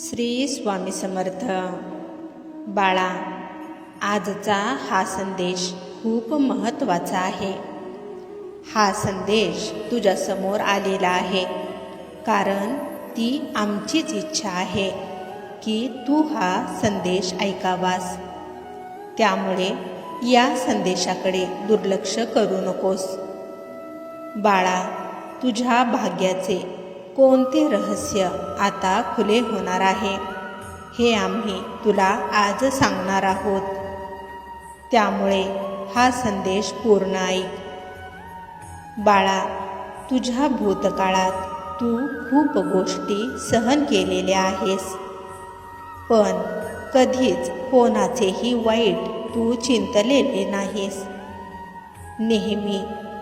श्री स्वामी समर्थ. बाळा आजचा हा संदेश खूप महत्त्वाचा आहे. हा संदेश तुझ्यासमोर आलेला आहे. कारण ती आमचीच इच्छा आहे की तू हा संदेश ऐकावास. त्यामुळे या संदेशाकडे दुर्लक्ष करू नकोस. बाळा तुझ्या भाग्याचे कोणते रहस्य आता खुले होणार आहे? हे आम्ही तुला आज सांगणार आहोत. त्यामुळे हा संदेश पूर्ण ऐक. बाळा तुझ्या भूतकाळात तू खूप गोष्टी सहन केलेल्या आहेस. पण कधीच कोणाचेही वाईट तू चिंतलेले नाहीस. नेहमी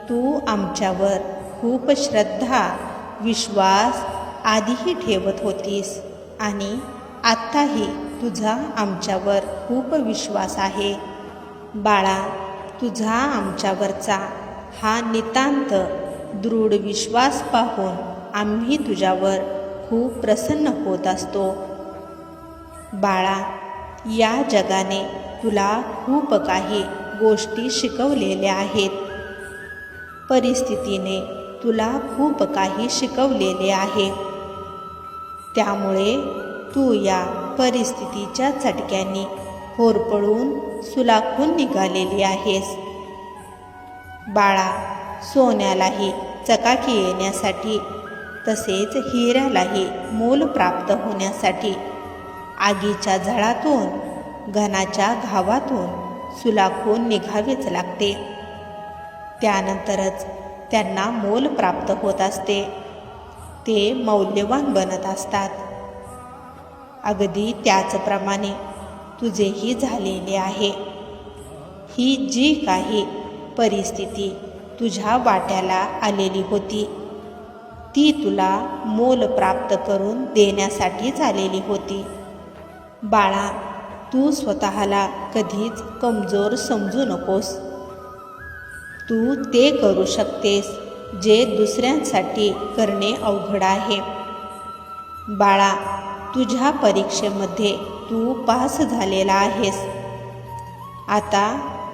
तू आमच्यावर खूप श्रद्धा विश्वास आधीही ठेवत होतीस आणि आत्ताही तुझा आमच्यावर खूप विश्वास आहे. बाळा तुझा आमच्यावरचा हा नितांत दृढ विश्वास पाहून आम्ही तुझ्यावर खूप प्रसन्न होत असतो. बाळा या जगाने तुला खूप काही गोष्टी शिकवलेल्या आहेत. परिस्थितीने तुला खूप काही शिकवलेले आहे. त्यामुळे तू या परिस्थितीच्या चटक्यांनी होरपळून सुलाखून निघालेली आहेस. बाळा सोन्यालाही चकाकी येण्यासाठी तसेच हिऱ्यालाही मोल प्राप्त होण्यासाठी आगीच्या झळातून घनाच्या घावातून सुलाखून निघावेच लागते. त्यानंतरच त्यांना मोल प्राप्त होत असते. ते मौल्यवान बनत असतात. अगदी त्याचप्रमाणे तुझेही झालेले आहे. ही जी काही परिस्थिती तुझ्या वाट्याला आलेली होती ती तुला मोल प्राप्त करून देण्यासाठीच आलेली होती. बाळा तू स्वतःला कधीच कमजोर समजू नकोस. तू ते करू शकतेस जे दुसऱ्यांसाठी करणे अवघड आहे. बाळा तुझ्या परीक्षेमध्ये तू पास झालेला आहेस. आता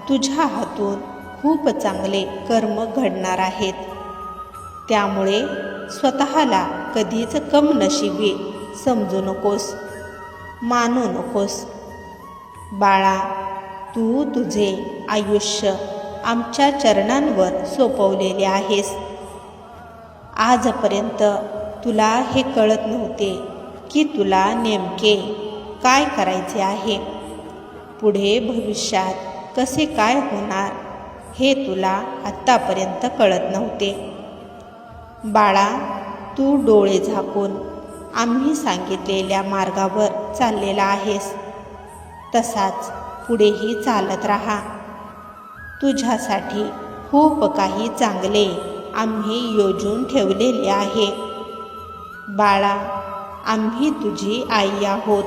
तुझ्या हातून खूप चांगले कर्म घडणार आहेत. त्यामुळे स्वतःला कधीच कम नशिबी समजू नकोस मानू नकोस. बाळा तू तुझे आयुष्य आमच्या चरणांवर सोपवलेले आहेस. आजपर्यंत तुला हे कळत नव्हते की तुला नेमके काय करायचे आहे. पुढे भविष्यात कसे काय होणार हे तुला आत्तापर्यंत कळत नव्हते. बाळा तू डोळे झाकून आम्ही सांगितलेल्या मार्गावर चाललेला आहेस. तसाच पुढेही चालत राहा. तुझ्यासाठी खूप काही चांगले आम्ही योजून ठेवलेले आहे. बाळा आम्ही तुझी आई आहोत.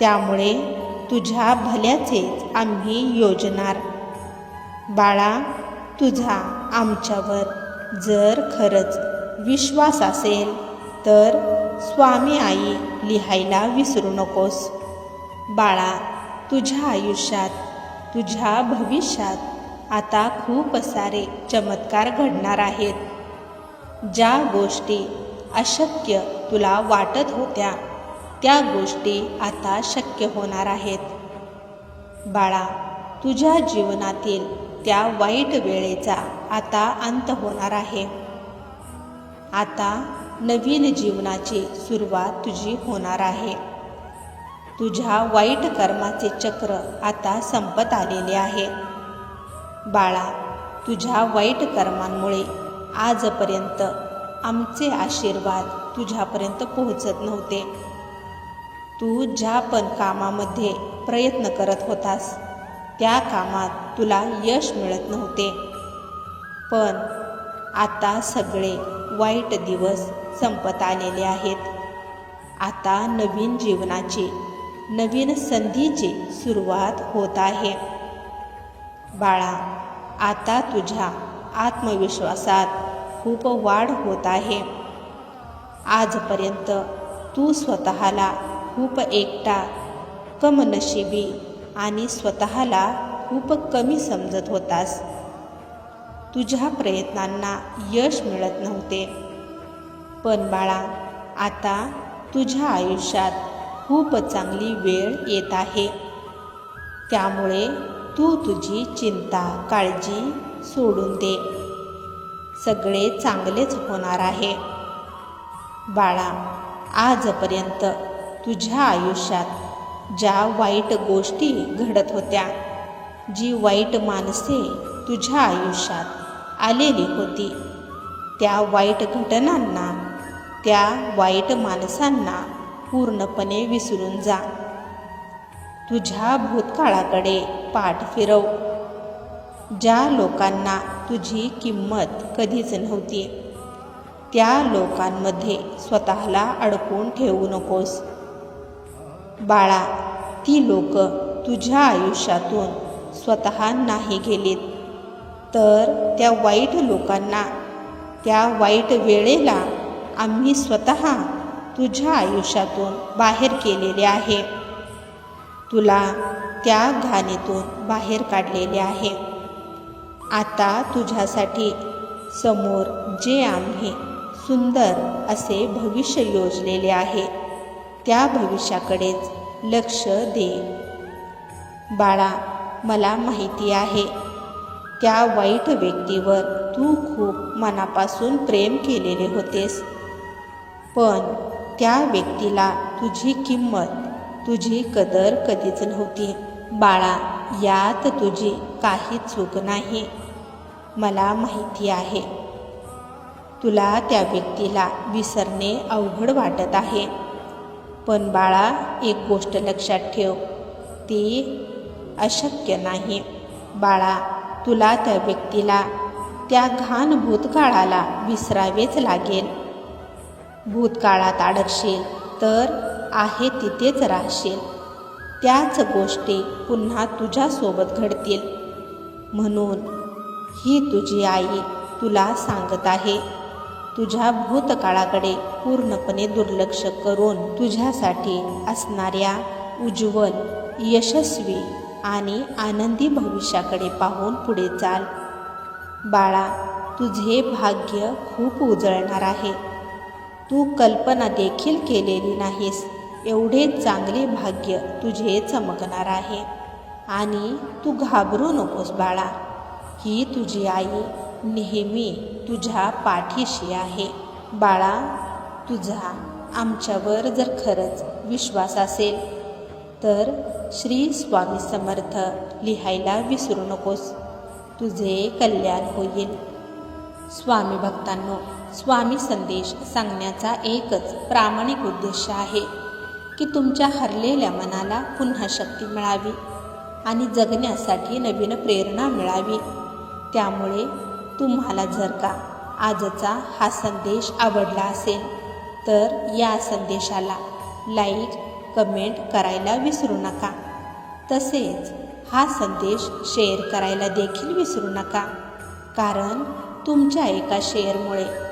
त्यामुळे तुझ्या भल्याचेच आम्ही योजणार. बाळा तुझा आमच्यावर जर खरंच विश्वास असेल तर स्वामी आई लिहायला विसरू नकोस. बाळा तुझ्या आयुष्यात तुझ्या भविष्यात आता खूप सारे चमत्कार घडणार आहेत. ज्या गोष्टी अशक्य तुला वाटत होत्या त्या गोष्टी आता शक्य होणार आहेत. बाळा तुझ्या जीवनातील त्या वाईट वेळेचा आता अंत होणार आहे. आता नवीन जीवनाची सुरुवात तुझी होणार आहे. तुझ्या वाईट कर्माचे चक्र आता संपत आलेले आहे. बाळा तुझ्या वाईट कर्मांमुळे आजपर्यंत आमचे आशीर्वाद तुझ्यापर्यंत पोहोचत नव्हते. तू ज्या पण कामामध्ये प्रयत्न करत होतास त्या कामात तुला यश मिळत नव्हते. पण आता सगळे वाईट दिवस संपत आलेले आहेत. आता नवीन जीवनाची नवीन संधीची सुरुवात होत आहे. बाळा आता तुझ्या आत्मविश्वासात खूप वाढ होत आहे. आजपर्यंत तू स्वतःला खूप एकटा कमनशिबी आणि स्वतःला खूप कमी समजत होतास. तुझ्या प्रयत्नांना यश मिळत नव्हते. पण बाळा आता तुझ्या आयुष्यात खूप चांगली वेळ येत आहे. त्यामुळे तू तुझी चिंता काळजी सोडून दे. सगळे चांगलेच होणार आहे. बाळा आजपर्यंत तुझ्या आयुष्यात ज्या वाईट गोष्टी घडत होत्या जी वाईट माणसे तुझ्या आयुष्यात आलेली होती त्या वाईट घटनांना त्या वाईट माणसांना पूर्णपणे विसरून जा. तुझ्या भूतकाळाकडे पाठ फिरव. ज्या लोकांना तुझी किंमत कधीच नव्हती त्या लोकांमध्ये स्वतःला अडकून ठेवू नकोस. बाळा ती लोक तुझ्या आयुष्यातून स्वतः नाही गेलीत. तर त्या वाईट लोकांना त्या वाईट वेळेला आम्ही स्वतः तुझ्या आयुष्यातून बाहेर केलेले आहे. तुला त्या घाणीतून बाहेर काढलेले आहे. आता तुझ्यासाठी समोर जे आम्ही सुंदर असे भविष्य योजलेले आहे त्या भविष्याकडेच लक्ष दे. बाळा मला माहिती आहे त्या वाईट व्यक्तीवर तू खूप मनापासून प्रेम केलेले होतेस. पण त्या व्यक्तीला तुझी किंमत तुझी कदर कधीच नव्हती. बाळा यात तुझी काही चूक नाही. मला माहिती आहे. तुला त्या व्यक्तीला विसरणे अवघड वाटत आहे. पण बाळा एक गोष्ट लक्षात ठेव. ती अशक्य नाही. बाळा तुला त्या व्यक्तीला त्या घाण भूतकाळाला विसरावेच लागेल. भूतकाळात अडकशील तर आहे तिथेच राहशील. त्याच गोष्टी पुन्हा तुझ्यासोबत घडतील. म्हणून ही तुझी आई तुला सांगत आहे तुझ्या भूतकाळाकडे पूर्णपणे दुर्लक्ष करून तुझ्यासाठी असणाऱ्या उज्ज्वल यशस्वी आणि आनंदी भविष्याकडे पाहून पुढे चाल. बाळा तुझे भाग्य खूप उजळणार आहे. तू कल्पना देखील केलेली नाहीस. एवढे चांगले भाग्य तुझे चमकणार आहे. आणि तू घाबरू नकोस बाळा. ही तुझी आई नेहमी तुझ्या पाठीशी आहे. बाळा तुझा आमच्यावर जर खरंच विश्वास असेल तर श्री स्वामी समर्थ लिहायला विसरू नकोस. तुझे कल्याण होईल. स्वामी भक्तांनो स्वामी संदेश सांगण्याचा एकच प्रामाणिक उद्देश आहे की तुमच्या हरलेल्या मनाला पुन्हा शक्ती मिळावी आणि जगण्यासाठी नवीन प्रेरणा मिळावी. त्यामुळे तुम्हाला जर का आजचा हा संदेश आवडला असेल तर या संदेशाला लाईक कमेंट करायला विसरू नका. तसेच हा संदेश शेअर करायला देखील विसरू नका. कारण तुमच्या एका शेअरमुळे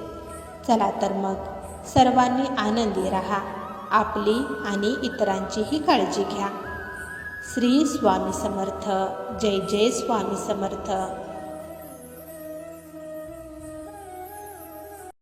चला तर मग सर्वांनी आनंदी राहा. आपली आणि इतरांचीही काळजी घ्या. श्री स्वामी समर्थ. जय जय स्वामी समर्थ.